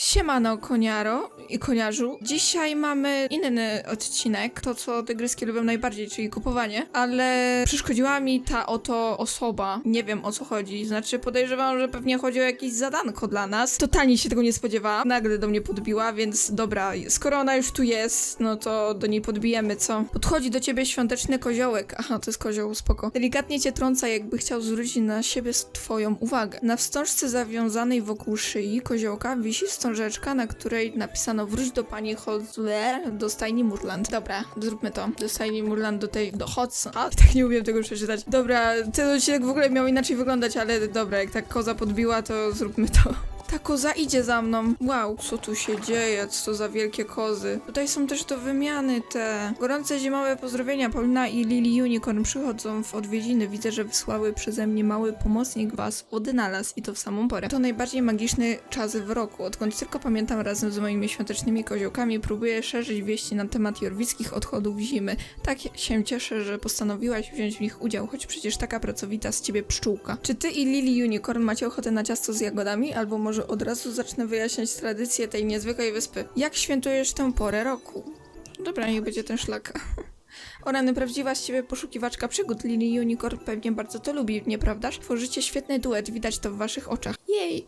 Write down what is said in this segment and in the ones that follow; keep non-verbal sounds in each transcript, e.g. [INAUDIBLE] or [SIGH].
Siemano koniaro i koniarzu. Dzisiaj mamy inny odcinek, to co tygryski lubią najbardziej, czyli kupowanie, ale przeszkodziła mi ta oto osoba. Nie wiem o co chodzi, znaczy podejrzewam, że pewnie chodzi o jakieś zadanko dla nas. Totalnie się tego nie spodziewałam, nagle do mnie podbiła, więc dobra, skoro ona już tu jest, no to do niej podbijemy, co? Podchodzi do ciebie świąteczny koziołek. Aha, to jest kozioł, spoko. Delikatnie cię trąca, jakby chciał zwrócić na siebie twoją uwagę. Na wstążce zawiązanej wokół szyi koziołka wisi wstążeczka, na której napisano wróć do pani Holzler do stajni Murland. Dobra, zróbmy to. Do stajni Murland, do tej, do Hodson. A, tak nie umiem tego przeczytać. Dobra, ten odcinek w ogóle miał inaczej wyglądać, ale dobra, jak tak koza podbiła, to zróbmy to. Ta koza idzie za mną. Wow, co tu się dzieje? Co za wielkie kozy? Tutaj są też do wymiany te gorące zimowe pozdrowienia. Paulina i Lily Unicorn przychodzą w odwiedziny. Widzę, że wysłały przeze mnie mały pomocnik was odnalazł i to w samą porę. To najbardziej magiczny czas w roku. Odkąd tylko pamiętam razem z moimi świątecznymi koziołkami próbuję szerzyć wieści na temat jorwickich odchodów zimy. Tak się cieszę, że postanowiłaś wziąć w nich udział, choć przecież taka pracowita z ciebie pszczółka. Czy ty i Lily Unicorn macie ochotę na ciasto z jagodami? Albo może od razu zacznę wyjaśniać tradycję tej niezwykłej wyspy. Jak świętujesz tę porę roku? Dobra, niech będzie ten szlak. [LAUGHS] O rany, prawdziwa z ciebie poszukiwaczka przygód. Lily Unicorn pewnie bardzo to lubi, nieprawdaż? Tworzycie świetny duet, widać to w waszych oczach. Jej!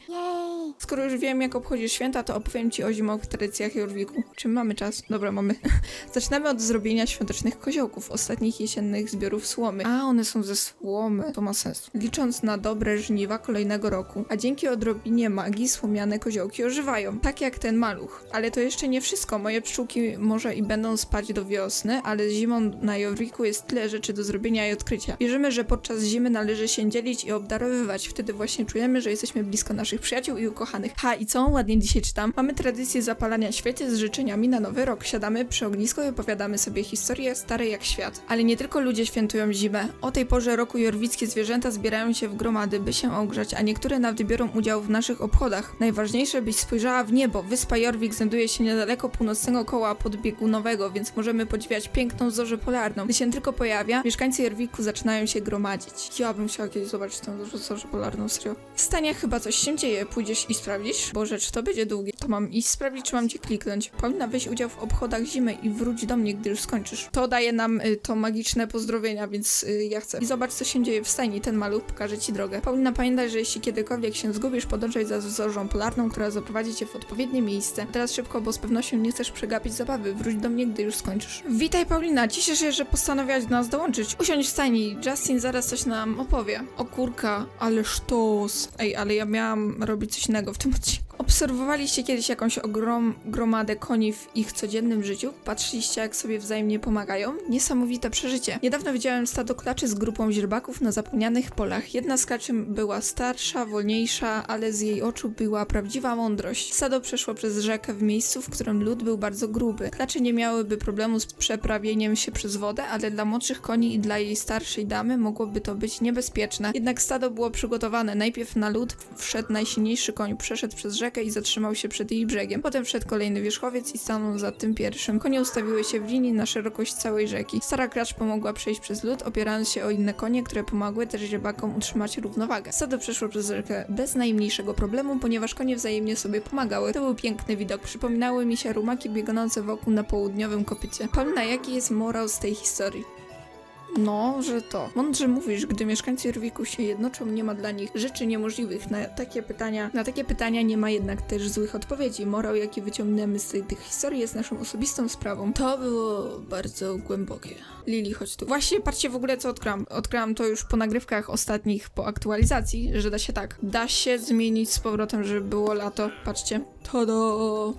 Skoro już wiem, jak obchodzisz święta, to opowiem ci o zimowych tradycjach Jorwiku. Czy mamy czas? Dobra, mamy. [LAUGHS] Zaczynamy od zrobienia świątecznych koziołków, ostatnich jesiennych zbiorów słomy. A, one są ze słomy. To ma sens. Licząc na dobre żniwa kolejnego roku. A dzięki odrobinie magii słomiane koziołki ożywają. Tak jak ten maluch. Ale to jeszcze nie wszystko. Moje pszczółki może i będą spać do wiosny, ale zimą na Jorwiku jest tyle rzeczy do zrobienia i odkrycia. Wierzymy, że podczas zimy należy się dzielić i obdarowywać. Wtedy właśnie czujemy, że jesteśmy blisko naszych przyjaciół i ukochanych. Ha, i co? Ładnie dzisiaj czytam. Mamy tradycję zapalania świecy z życzeniami na nowy rok. Siadamy przy ognisku i opowiadamy sobie historie stare jak świat. Ale nie tylko ludzie świętują zimę. O tej porze roku jorwickie zwierzęta zbierają się w gromady, by się ogrzać, a niektóre nawet biorą udział w naszych obchodach. Najważniejsze, byś spojrzała w niebo. Wyspa Jorwik znajduje się niedaleko północnego koła podbiegunowego, więc możemy podziwiać piękną zorzę polarną. Gdy się tylko pojawia, mieszkańcy Jorwiku zaczynają się gromadzić. Ja bym chciała kiedyś zobaczyć tę zorzę polarną, serio. W stanie chyba coś się dzieje. Pójdziesz i sprawdzisz? Bo rzecz to będzie długie. To mam iść sprawdzić, czy mam ci kliknąć. Powinna weź udział w obchodach zimy i wróć do mnie, gdy już skończysz. To daje nam y, to magiczne pozdrowienia, więc y, ja chcę. I zobacz, co się dzieje w stajni. Ten maluch pokaże ci drogę. Powinna pamiętać, że jeśli kiedykolwiek się zgubisz, podążaj za zorzą polarną, która zaprowadzi cię w odpowiednie miejsce. Teraz szybko, bo z pewnością nie chcesz przegapić zabawy. Wróć do mnie, gdy już skończysz. Witaj, Paulina. Cieszę się, że postanowiłaś do nas dołączyć. Usiądź w stajni. Justin zaraz coś nam opowie. O kurka, ale sztos. Ej, ale ja miałam robić coś innego w tym odcinku. Obserwowaliście kiedyś jakąś ogrom, gromadę koni w ich codziennym życiu? Patrzyliście, jak sobie wzajemnie pomagają? Niesamowite przeżycie. Niedawno widziałem stado klaczy z grupą źrebaków na zapomnianych polach. Jedna z klaczy była starsza, wolniejsza, ale z jej oczu była prawdziwa mądrość. Stado przeszło przez rzekę w miejscu, w którym lód był bardzo gruby. Klacze nie miałyby problemu z przeprawieniem się przez wodę, ale dla młodszych koni i dla jej starszej damy mogłoby to być niebezpieczne. Jednak stado było przygotowane. Najpierw na lód wszedł najsilniejszy koń, przeszedł przez rzekę i zatrzymał się przed jej brzegiem. Potem wszedł kolejny wierzchowiec i stanął za tym pierwszym. Konie ustawiły się w linii na szerokość całej rzeki. Stara klacz pomogła przejść przez lód, opierając się o inne konie, które pomogły też rybakom utrzymać równowagę. Stado przeszło przez rzekę bez najmniejszego problemu, ponieważ konie wzajemnie sobie pomagały. To był piękny widok. Przypominały mi się rumaki biegnące wokół na południowym kopycie. Paulina, jaki jest morał z tej historii? No, że to. Mądrze mówisz, gdy mieszkańcy Jorwiku się jednoczą, nie ma dla nich rzeczy niemożliwych. Na takie pytania, na takie pytania nie ma jednak też złych odpowiedzi. Morał, jaki wyciągniemy z tych historii, jest naszą osobistą sprawą. To było bardzo głębokie. Lili, chodź tu. Właśnie, patrzcie w ogóle, co odkryłam. Odkryłam to już po nagrywkach ostatnich, po aktualizacji, że da się tak. Da się zmienić z powrotem, żeby było lato. Patrzcie. Tada!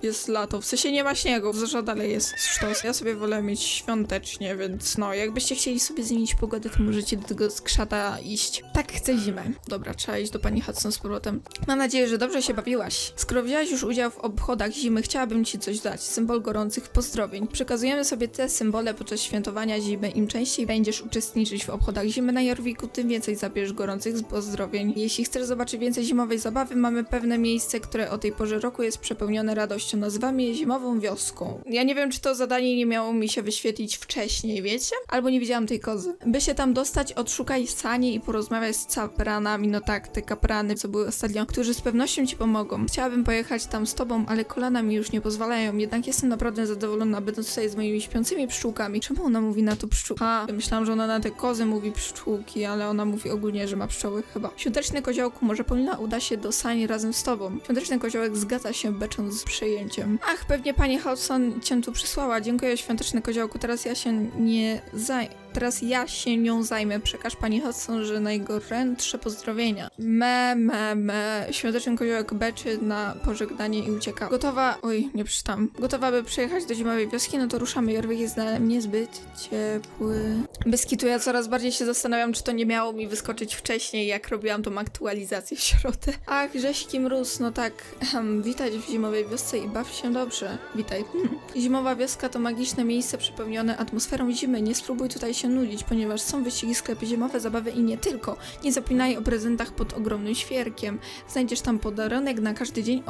Jest lato. W sensie nie ma śniegu, w dalej jest sztos. Ja sobie wolę mieć świątecznie, więc no, jakbyście chcieli sobie zmienić pogodę, to możecie do tego skrzata iść. Tak chcę zimę. Dobra, trzeba iść do pani Hudson z powrotem. Mam nadzieję, że dobrze się bawiłaś. Skoro wzięłaś już udział w obchodach zimy, chciałabym ci coś dać. Symbol gorących pozdrowień. Przekazujemy sobie te symbole podczas świętowania zimy. Im częściej będziesz uczestniczyć w obchodach zimy na Jorwiku, tym więcej zabierz gorących pozdrowień. Jeśli chcesz zobaczyć więcej zimowej zabawy, mamy pewne miejsce, które o tej porze roku jest przepełnione radością. Nazywamy je zimową wioską. Ja nie wiem, czy to zadanie nie miało mi się wyświetlić wcześniej, wiecie? Albo nie widziałam tej kozy By się tam dostać, odszukaj sanie i porozmawiaj z kapranami, no tak, te kaprany, co były ostatnio, którzy z pewnością ci pomogą. Chciałabym pojechać tam z tobą, ale kolana mi już nie pozwalają, jednak jestem naprawdę zadowolona, będąc tutaj z moimi śpiącymi pszczółkami. Czemu ona mówi na to pszczół? Ha, myślałam, że ona na te kozy mówi pszczółki, ale ona mówi ogólnie, że ma pszczoły chyba. Świąteczny koziołku, może Paulina uda się do sani razem z tobą. Świąteczny koziołek zgadza się, becząc z przyjęciem. Ach, pewnie pani Hodgson cię tu przysłała. Dziękuję, świąteczny koziołku. Teraz ja się nie zaj... Teraz ja się nią zajmę. Przekaż pani Hodgson, że najgorętsze pozdrowienia. Me, me, me. Świąteczny koziołek beczy na pożegnanie i ucieka. Gotowa... Oj, nie przeczytam. Gotowa, by przyjechać do zimowej wioski? No to ruszamy. Jorwik jest dla mnie zbyt ciepły. Bez kitu, ja coraz bardziej się zastanawiam, czy to nie miało mi wyskoczyć wcześniej, jak robiłam tą aktualizację w środę. Ach, rześki mróz, no tak. Ehem, witaj w zimowej wiosce i baw się dobrze. Witaj. Hmm. [LAUGHS] Zimowa wioska to magiczne miejsce przepełnione atmosferą zimy. Nie spróbuj tutaj się nudzić, ponieważ są wyścigi, sklepy zimowe, zabawy i nie tylko. Nie zapominaj o prezentach pod ogromnym świerkiem. Znajdziesz tam podaronek na każdy dzień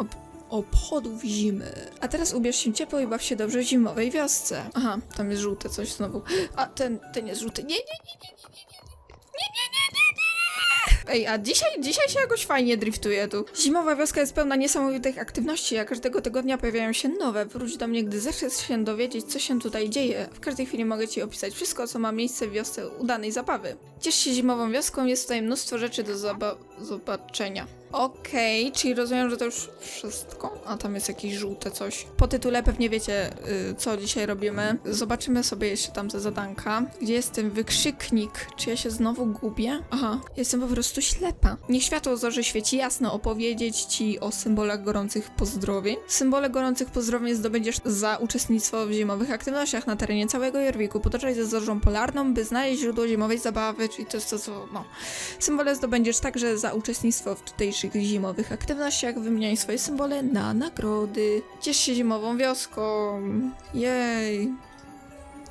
obchodów zimy. A teraz ubierz się ciepło i baw się dobrze w zimowej wiosce. Aha, tam jest żółte coś znowu. A ten, ten jest żółty. Nie, nie, nie, nie, nie, nie, nie, nie, nie, nie, nie. Ej, a dzisiaj, dzisiaj się jakoś fajnie driftuje tu. Zimowa wioska jest pełna niesamowitych aktywności, a każdego tygodnia pojawiają się nowe. Wróć do mnie, gdy zechcesz się dowiedzieć, co się tutaj dzieje. W każdej chwili mogę ci opisać wszystko, co ma miejsce w wiosce udanej zabawy. Ciesz się zimową wioską, jest tutaj mnóstwo rzeczy do zaba- zobaczenia. Okej, czyli rozumiem, że to już wszystko. A tam jest jakieś żółte coś. Po tytule pewnie wiecie, y, co dzisiaj robimy. Zobaczymy sobie jeszcze tam te zadanka. Gdzie jest ten wykrzyknik? Czy ja się znowu gubię? Aha, jestem po prostu ślepa. Niech światło zorzy świeci jasno opowiedzieć ci o symbolach gorących pozdrowień. Symbole gorących pozdrowień zdobędziesz za uczestnictwo w zimowych aktywnościach na terenie całego Jorwiku. Potaczaj ze zorzą polarną, by znaleźć źródło zimowej zabawy, czyli to jest to, co, no. Symbole zdobędziesz także za uczestnictwo w tutejszych zimowych aktywnościach. Wymieniaj swoje symbole na nagrody. Ciesz się zimową wioską. Jej.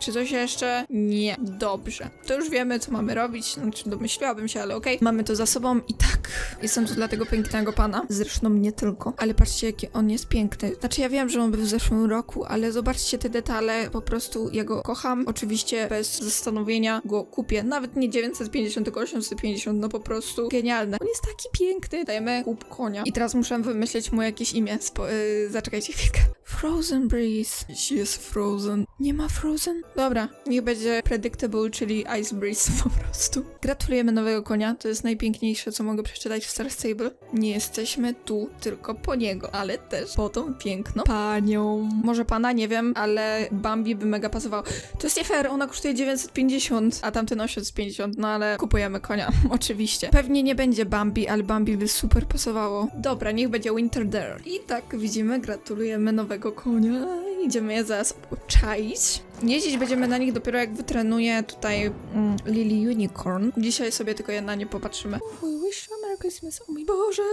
Czy coś jeszcze? Nie. Dobrze. To już wiemy, co mamy robić. Znaczy, domyśliłabym się, ale okej. Mamy to za sobą i tak. [LAUGHS] Jestem tu dla tego pięknego pana. Zresztą nie tylko. Ale patrzcie, jaki on jest piękny. Znaczy, ja wiem, że on był w zeszłym roku, ale zobaczcie te detale. Po prostu ja go kocham. Oczywiście bez zastanowienia go kupię. Nawet nie 950, tylko 850. No po prostu genialne. On jest taki piękny. Dajemy kup konia. I teraz muszę wymyślić mu jakieś imię. Spo- yy, zaczekajcie chwilkę. Frozen Breeze. Jeśli jest Frozen. Nie ma Frozen? Dobra, niech będzie Predictable, czyli Ice Breeze po prostu. Gratulujemy nowego konia, to jest najpiękniejsze, co mogę przeczytać w Star Stable. Nie jesteśmy tu tylko po niego, ale też po tą piękną panią. Może pana, nie wiem, ale Bambi by mega pasował. To jest nie fair, ona kosztuje 950, a tamten 850, no ale kupujemy konia, [LAUGHS] oczywiście. Pewnie nie będzie Bambi, ale Bambi by super pasowało. Dobra, niech będzie Winter Dare. I tak widzimy, gratulujemy nowego konia. Idziemy je zaraz obczaić. Jeździć będziemy na nich dopiero jak wytrenuję tutaj mm, Lily Unicorn. Dzisiaj sobie tylko na nie popatrzymy. We wish you a Merry Christmas, o mój Boże!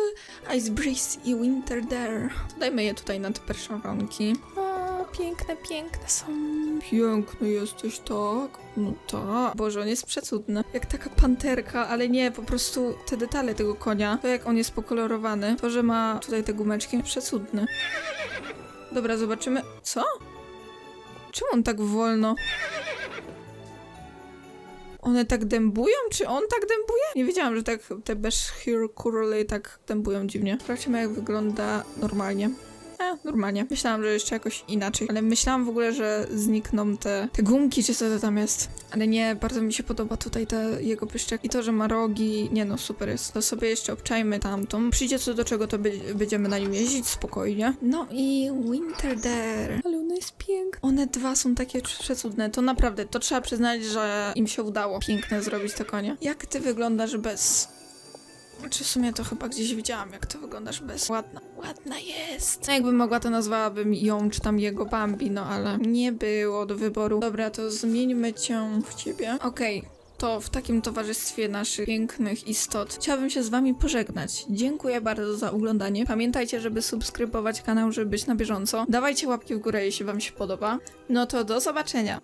Ice Breeze i Winter Dare. Dajmy je tutaj na te perszoronki. A, piękne, piękne są. Piękny jesteś, tak? No tak. Boże, on jest przecudny. Jak taka panterka, ale nie, po prostu te detale tego konia. To jak on jest pokolorowany. To, że ma tutaj te gumeczki, przecudny. Dobra, zobaczymy. Co? Czemu on tak wolno? One tak dębują? Czy on tak dębuje? Nie wiedziałam, że tak te Beshir Kurley tak dębują dziwnie. Sprawdźmy, jak wygląda normalnie. E, normalnie. Myślałam, że jeszcze jakoś inaczej. Ale myślałam w ogóle, że znikną te, te gumki, czy co to tam jest. Ale nie, bardzo mi się podoba tutaj te jego pyszczek. I to, że ma rogi. Nie no, super jest. To sobie jeszcze obczajmy tamtą. Przyjdzie co do czego, to by, będziemy na nim jeździć spokojnie. No i Winter Dare. Ale ona jest piękna. One dwa są takie przecudne. To naprawdę, to trzeba przyznać, że im się udało piękne zrobić te konie. Jak ty wyglądasz bez... Czy w sumie to chyba gdzieś widziałam, jak to wyglądasz bez. Ładna. Ładna jest. No jakbym mogła, to nazwałabym ją, czy tam jego Bambi, no ale nie było do wyboru. Dobra, to zmieńmy cię w ciebie. Okej. To w takim towarzystwie naszych pięknych istot chciałabym się z wami pożegnać. Dziękuję bardzo za oglądanie. Pamiętajcie, żeby subskrybować kanał, żeby być na bieżąco. Dawajcie łapki w górę, jeśli wam się podoba. No to do zobaczenia.